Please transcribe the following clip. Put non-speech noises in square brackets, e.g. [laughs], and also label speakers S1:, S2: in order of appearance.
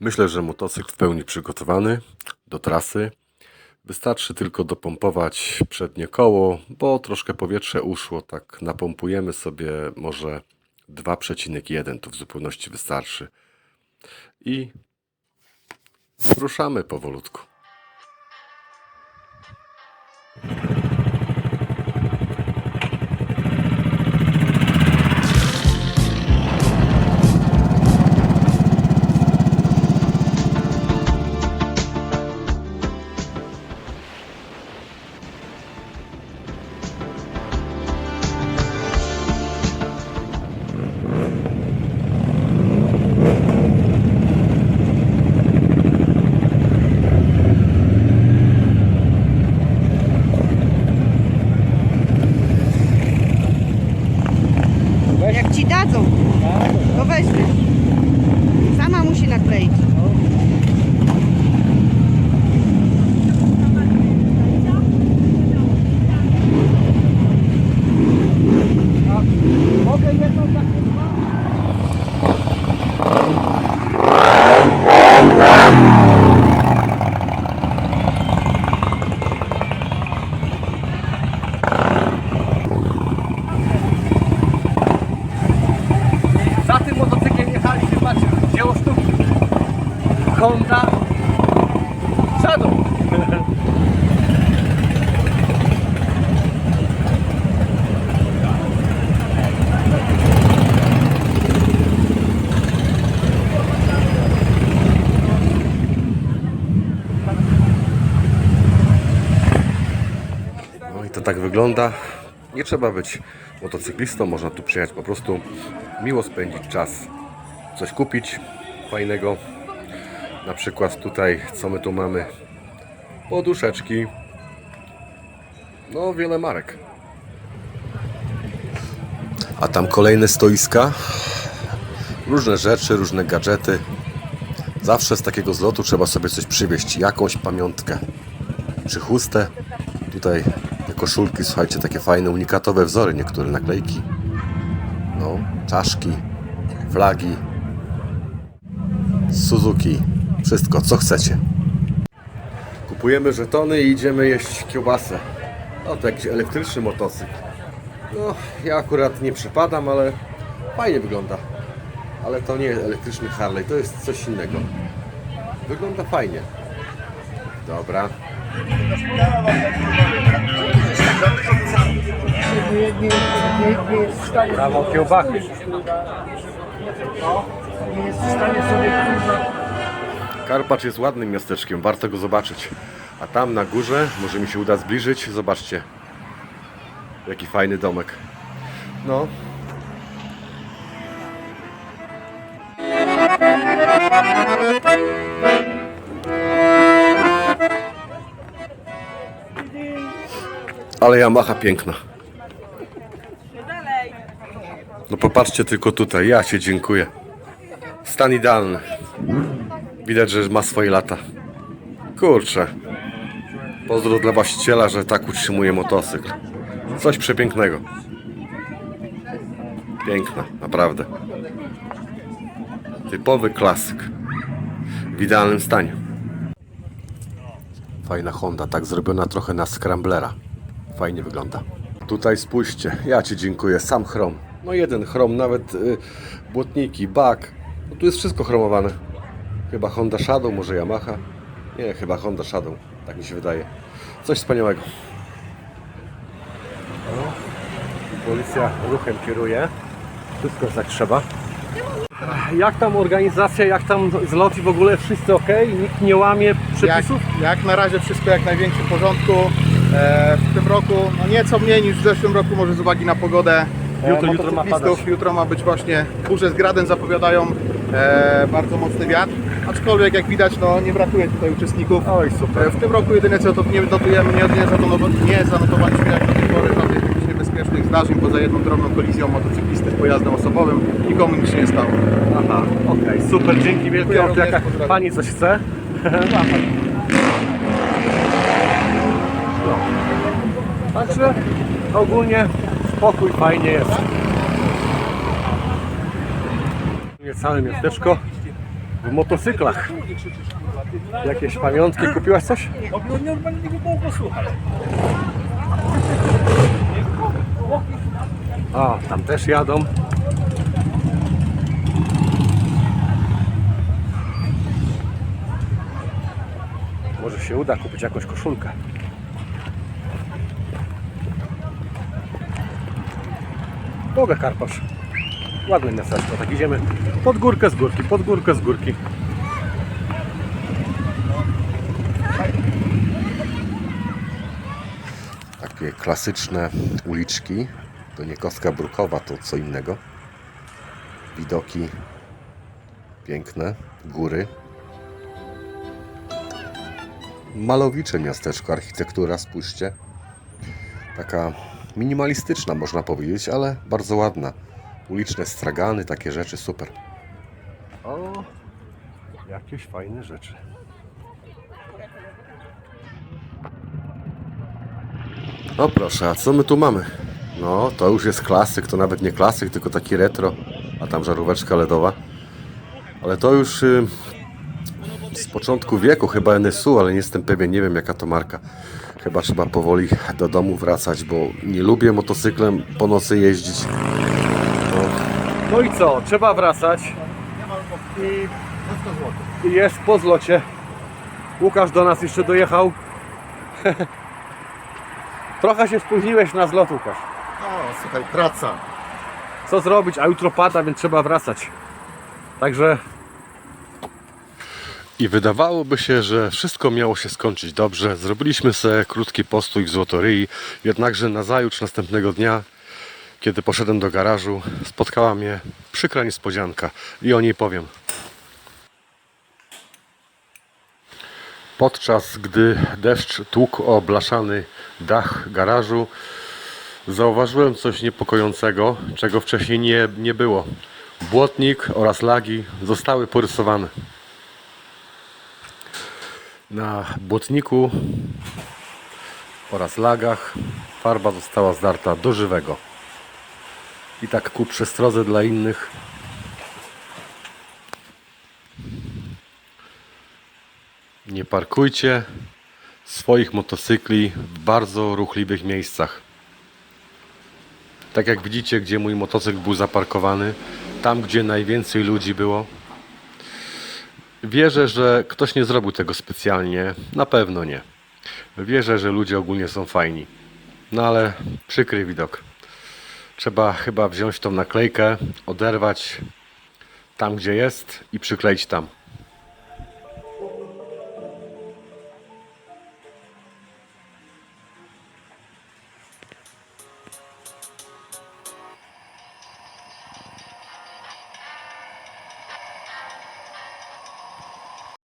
S1: Myślę, że motocykl w pełni przygotowany do trasy. Wystarczy tylko dopompować przednie koło, bo troszkę powietrze uszło. Tak napompujemy sobie może 2,1, to w zupełności wystarczy. I ruszamy powolutku.
S2: Dadzą, to weźmie. Sama musi nakleić.
S3: Honda Shadow.
S1: No i to tak wygląda. Nie trzeba być motocyklistą, można tu przyjechać po prostu miło spędzić czas, coś kupić fajnego. Na przykład tutaj, co my tu mamy? Poduszeczki. No, wiele marek. A tam kolejne stoiska. Różne rzeczy, różne gadżety. Zawsze z takiego zlotu trzeba sobie coś przywieźć, jakąś pamiątkę czy chustę. Tutaj te koszulki, słuchajcie, takie fajne, unikatowe wzory, niektóre naklejki. No, czaszki, flagi, Suzuki, wszystko, co chcecie. Kupujemy żetony i idziemy jeść kiełbasę. No, to jakiś elektryczny motocykl. No, ja akurat nie przypadam, ale fajnie wygląda. Ale to nie jest elektryczny Harley, to jest coś innego. Wygląda fajnie. Dobra.
S3: Brawo, kiełbachy.
S1: Karpacz jest ładnym miasteczkiem, warto go zobaczyć. A tam na górze, może mi się uda zbliżyć, zobaczcie. Jaki fajny domek. No. Ale Yamaha piękna. No popatrzcie tylko tutaj, ja się dziękuję. Stan idealny. Widać, że ma swoje lata. Kurczę. Pozdro dla właściciela, że tak utrzymuje motocykl. Coś przepięknego. Piękna, naprawdę. Typowy klasyk. W idealnym stanie. Fajna Honda, tak zrobiona trochę na Scramblera. Fajnie wygląda. Tutaj spójrzcie, ja Ci dziękuję, sam chrom. No jeden chrom, nawet y, błotniki, bak. No tu jest wszystko chromowane. Chyba Honda Shadow, może Yamaha. Nie, chyba Honda Shadow, tak mi się wydaje. Coś wspaniałego.
S3: Policja ruchem kieruje. Wszystko jak trzeba. Jak tam organizacja, jak tam zlot i w ogóle wszyscy ok? Nikt nie łamie
S4: Jak,
S3: przepisów?
S4: jak na razie wszystko jak największym porządku. E, w tym roku no nieco mniej niż w zeszłym roku, może z uwagi na pogodę. e,
S3: Jutro- jutro ma.
S4: Jutro ma być właśnie burze z gradem, zapowiadają e, bardzo mocny wiatr. Aczkolwiek jak widać no, nie brakuje tutaj uczestników.
S3: Oj, super.
S4: W tym roku jedyne co to nie notujemy, nie, nie, nie zanotowaliśmy jak do tej pory żadnych jakichś niebezpiecznych zdarzeń poza jedną drobną kolizją motocyklisty z pojazdem osobowym. Nikomu nic się nie stało.
S3: Aha, okej, super, dzięki wielkie.
S4: Dziękuję również,
S3: jaka pani coś chce? No. [laughs] Także ogólnie spokój, fajnie jest. Całe miasteczko. W motocyklach. Jakieś pamiątki, kupiłaś coś? A, tam też jadą. Może się uda kupić jakąś koszulkę. Mogę Karpasz. Ładne miasteczko, tak idziemy pod górkę z górki, pod górkę z górki.
S1: Takie klasyczne uliczki. To nie Kostka Brukowa, to co innego. Widoki piękne, góry. Malowicze miasteczko, architektura, spójrzcie. Taka minimalistyczna można powiedzieć, ale bardzo ładna. Uliczne stragany, takie rzeczy, super.
S3: O, jakieś fajne rzeczy.
S1: No proszę, a co my tu mamy? No, to już jest klasyk, to nawet nie klasyk, tylko taki retro, a tam żaróweczka LEDowa. Ale to już y, z początku wieku, chyba NSU, ale nie jestem pewien, nie wiem jaka to marka. Chyba trzeba powoli do domu wracać, bo nie lubię motocyklem po nocy jeździć.
S3: No i co? Trzeba wracać. I, i jest po zlocie. Łukasz do nas jeszcze dojechał. [laughs] Trochę się spóźniłeś na zlot, Łukasz.
S4: O, słuchaj, praca.
S3: Co zrobić? A jutro pada, więc trzeba wracać. Także
S1: I wydawałoby się, że wszystko miało się skończyć dobrze. Zrobiliśmy sobie krótki postój w Złotoryi, jednakże nazajutrz następnego dnia, kiedy poszedłem do garażu, spotkała mnie przykra niespodzianka i o niej powiem. Podczas gdy deszcz tłukł o blaszany dach garażu, zauważyłem coś niepokojącego, czego wcześniej nie, nie było. Błotnik oraz lagi zostały porysowane. Na błotniku oraz lagach farba została zdarta do żywego. I tak ku przestrodze dla innych nie parkujcie swoich motocykli w bardzo ruchliwych miejscach. Tak jak widzicie, gdzie mój motocykl był zaparkowany, tam gdzie najwięcej ludzi było, Wierzę, że ktoś nie zrobił tego specjalnie. Na pewno nie. Wierzę, że ludzie ogólnie są fajni. No ale przykry widok. Trzeba chyba wziąć tą naklejkę, oderwać tam, gdzie jest i przykleić tam.